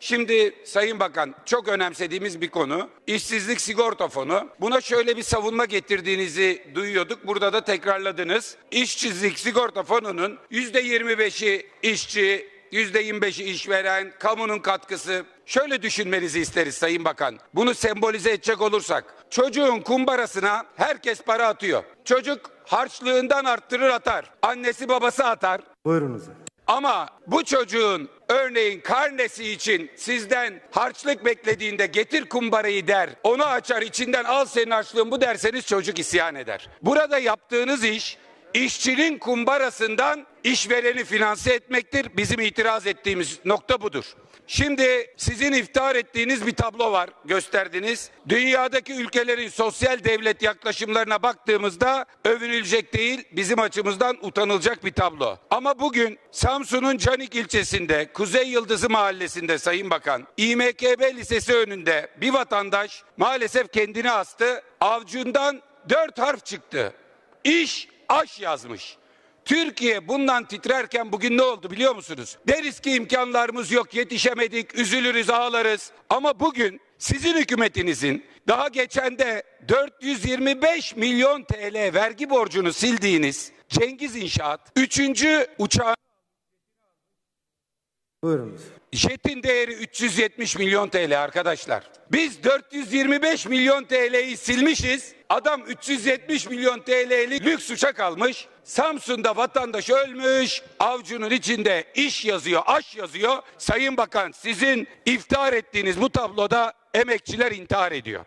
Şimdi Sayın Bakan çok önemsediğimiz bir konu. İşsizlik sigorta fonu. Buna şöyle bir savunma getirdiğinizi duyuyorduk. Burada da tekrarladınız. İşsizlik sigorta fonunun %25'i işçi, %25'i işveren, kamunun katkısı. Şöyle düşünmenizi isteriz Sayın Bakan. Bunu sembolize edecek olursak. Çocuğun kumbarasına herkes para atıyor. Çocuk harçlığından arttırır atar. Annesi babası atar. Buyurunuz. Ama bu çocuğun örneğin karnesi için sizden harçlık beklediğinde getir kumbarayı der. Onu açar içinden al senin harçlığın bu derseniz çocuk isyan eder. Burada yaptığınız iş işçinin kumbarasından işvereni finanse etmektir. Bizim itiraz ettiğimiz nokta budur. Şimdi sizin iftihar ettiğiniz bir tablo var gösterdiniz. Dünyadaki ülkelerin sosyal devlet yaklaşımlarına baktığımızda övünülecek değil bizim açımızdan utanılacak bir tablo. Ama bugün Samsun'un Canik ilçesinde Kuzey Yıldızı mahallesinde Sayın Bakan İMKB Lisesi önünde bir vatandaş maalesef kendini astı. Avcundan dört harf çıktı. İş aş yazmış. Türkiye bundan titrerken bugün ne oldu biliyor musunuz? Deriz ki imkanlarımız yok, yetişemedik, üzülürüz, ağlarız. Ama bugün sizin hükümetinizin daha geçen de 425 milyon TL vergi borcunu sildiğiniz Cengiz İnşaat 3. uçağı Buyurunuz. Jetin değeri 370 milyon TL arkadaşlar. Biz 425 milyon TL'yi silmişiz. Adam 370 milyon TL'lik lüks uçak almış. Samsun'da vatandaş ölmüş. Avcunun içinde iş yazıyor, aş yazıyor. Sayın Bakan sizin iftihar ettiğiniz bu tabloda emekçiler intihar ediyor.